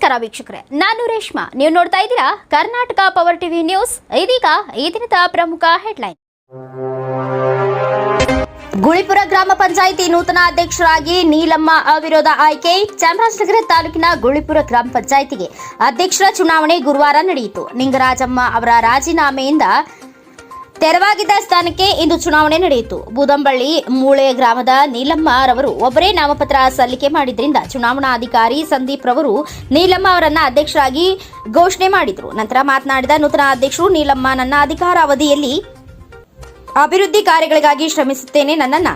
ನಮಸ್ಕಾರ ವೀಕ್ಷಕರೇ, ನಾನು ರೇಷ್ಮಾ. ನೀವು ನೋಡ್ತಾ ಇದ್ದೀರಾ ಕರ್ನಾಟಕ ಪವರ್ ಟಿವಿ ನ್ಯೂಸ್ ಇದೀಗ ಈ ದಿನದ ಪ್ರಮುಖ ಹೆಡ್ಲೈನ್ ಗುಳಿಪುರ ಗ್ರಾಮ ಪಂಚಾಯಿತಿ ನೂತನ ಅಧ್ಯಕ್ಷರಾಗಿ ನೀಲಮ್ಮ ಅವಿರೋಧ ಆಯ್ಕೆ. ಚಾಮರಾಜನಗರ ತಾಲೂಕಿನ ಗುಳಿಪುರ ಗ್ರಾಮ ಪಂಚಾಯಿತಿಗೆ ಅಧ್ಯಕ್ಷರ ಚುನಾವಣೆ ಗುರುವಾರ ನಡೆಯಿತು. ನಿಂಗರಾಜಮ್ಮ ಅವರ ರಾಜೀನಾಮೆಯಿಂದ ತೆರವಾಗಿದ್ದ ಸ್ಥಾನಕ್ಕೆ ಇಂದು ಚುನಾವಣೆ ನಡೆಯಿತು. ಬೂದಂಬಳ್ಳಿ, ಮೂಳೆ ಗ್ರಾಮದ ನೀಲಮ್ಮ ರವರು ಒಬ್ಬರೇ ನಾಮಪತ್ರ ಸಲ್ಲಿಕೆ ಮಾಡಿದ್ರಿಂದ ಚುನಾವಣಾಧಿಕಾರಿ ಸಂದೀಪ್ ರವರು ನೀಲಮ್ಮ ಅವರನ್ನ ಅಧ್ಯಕ್ಷರಾಗಿ ಘೋಷಣೆ ಮಾಡಿದರು. ನಂತರ ಮಾತನಾಡಿದ ನೂತನ ಅಧ್ಯಕ್ಷರು, ನೀಲಮ್ಮ ನನ್ನ ಅಧಿಕಾರಾವಧಿಯಲ್ಲಿ ಅಭಿವೃದ್ಧಿ ಕಾರ್ಯಗಳಿಗಾಗಿ ಶ್ರಮಿಸುತ್ತೇನೆ. ನನ್ನನ್ನ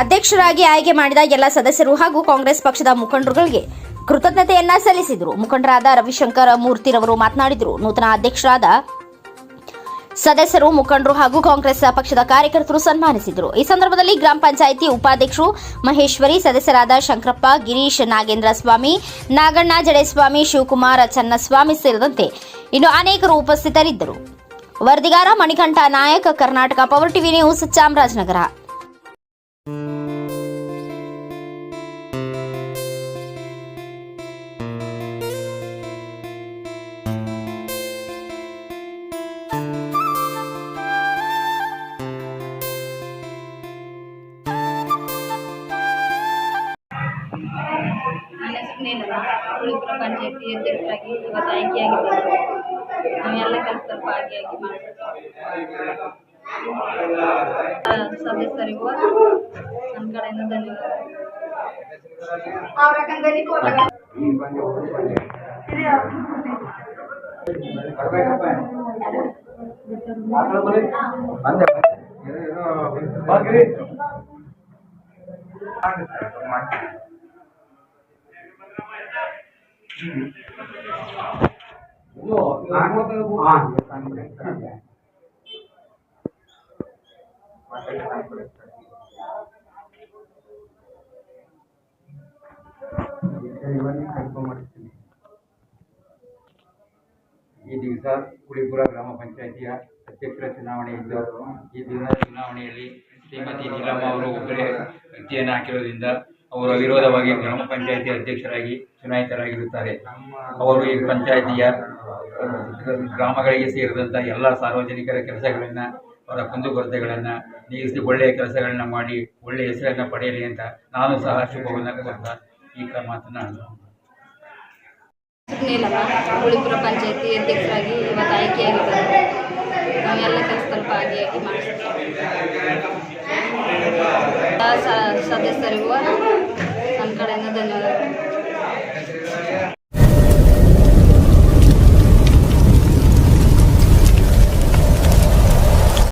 ಅಧ್ಯಕ್ಷರಾಗಿ ಆಯ್ಕೆ ಮಾಡಿದ ಎಲ್ಲ ಸದಸ್ಯರು ಹಾಗೂ ಕಾಂಗ್ರೆಸ್ ಪಕ್ಷದ ಮುಖಂಡರುಗಳಿಗೆ ಕೃತಜ್ಞತೆಯನ್ನ ಸಲ್ಲಿಸಿದರು. ಮುಖಂಡರಾದ ರವಿಶಂಕರ್ ಮೂರ್ತಿರವರು ಮಾತನಾಡಿದರು. ನೂತನ ಅಧ್ಯಕ್ಷರಾದ ಸದಸ್ಯರು, ಮುಖಂಡರು ಹಾಗೂ ಕಾಂಗ್ರೆಸ್ ಪಕ್ಷದ ಕಾರ್ಯಕರ್ತರು ಸನ್ಮಾನಿಸಿದರು. ಈ ಸಂದರ್ಭದಲ್ಲಿ ಗ್ರಾಮ ಪಂಚಾಯಿತಿ ಉಪಾಧ್ಯಕ್ಷರು ಮಹೇಶ್ವರಿ, ಸದಸ್ಯರಾದ ಶಂಕರಪ್ಪ, ಗಿರೀಶ್ ನಾಗೇಂದ್ರ ಸ್ವಾಮಿ, ನಾಗಣ್ಣ ಜಡೇಸ್ವಾಮಿ, ಶಿವಕುಮಾರ್ ಚನ್ನಸ್ವಾಮಿ ಸೇರಿದಂತೆ ಇನ್ನು ಅನೇಕರು ಉಪಸ್ಥಿತರಿದ್ದರು. ವರದಿಗಾರ Manikanta Nayaka, Karnataka power TV news Chamarajanagar. ನನ್ನ ಪಂಚಾಯಿತಿ ಉಳಿಪುರ ಪಂಚಾಯತಿ ಅಧ್ಯಕ್ಷರಾಗಿ ಇವತ್ತು ಆಯ್ಕೆಯಾಗಿದ್ದೇನೆ ನಾವೆಲ್ಲ ಸ್ವಲ್ಪ ಭಾಗಿಯಾಗಿ ಮಾಡ್ತೀವಿ ಸದಸ್ಯರಿಗೂ ನಮ್ಮ ಕಡೆಯಿಂದ ಧನ್ಯವಾದ ಈ ದಿವಸ ಕುಳಿಪುರ ಗ್ರಾಮ ಪಂಚಾಯಿತಿಯ ಅಧ್ಯಕ್ಷರ ಚುನಾವಣೆ ಇದ್ದು, ಈ ದಿನ ಚುನಾವಣೆಯಲ್ಲಿ ಶ್ರೀಮತಿ ನೀಲಮ್ಮ ಅವರು ಒಬ್ಬರೇ ವ್ಯಕ್ತಿಯನ್ನು ಹಾಕಿರೋದ್ರಿಂದ ಅವರು ಅವಿರೋಧವಾಗಿ ಗ್ರಾಮ ಪಂಚಾಯಿತಿ ಅಧ್ಯಕ್ಷರಾಗಿ, ಚುನಾಯಿತರಾಗಿರುತ್ತಾರೆ. ಅವರು ಈ ಪಂಚಾಯಿತಿಯ ಗ್ರಾಮಗಳಿಗೆ ಸೇರಿದಂಥ ಎಲ್ಲ ಸಾರ್ವಜನಿಕರ ಕೆಲಸಗಳನ್ನು, ಅವರ ಕುಂದುಕೊರತೆಗಳನ್ನು ನೀಗಿಸಿ ಒಳ್ಳೆಯ ಕೆಲಸಗಳನ್ನ ಮಾಡಿ ಒಳ್ಳೆಯ ಹೆಸರನ್ನು ಪಡೆಯಲಿ ಅಂತ ನಾನು ಸಹ ಶುಭವನ್ನು ಕೊಡ್ತಾ ಈ ನೀಲಮ್ಮ ಉಳಿಪುರ ಪಂಚಾಯತಿ ಅಧ್ಯಕ್ಷರಾಗಿ ಇವತ್ತು ಆಯ್ಕೆಯಾಗಿದ್ದಾರೆ. ನಾವೆಲ್ಲ ಸ್ವಲ್ಪ ಆಗಿ ಆಗಿ ಎಲ್ಲ ಸ- ಸದಸ್ಯರಿಗೂ ನಮ್ಮ ಕಡೆಯಿಂದ ಧನ್ಯವಾದಗಳು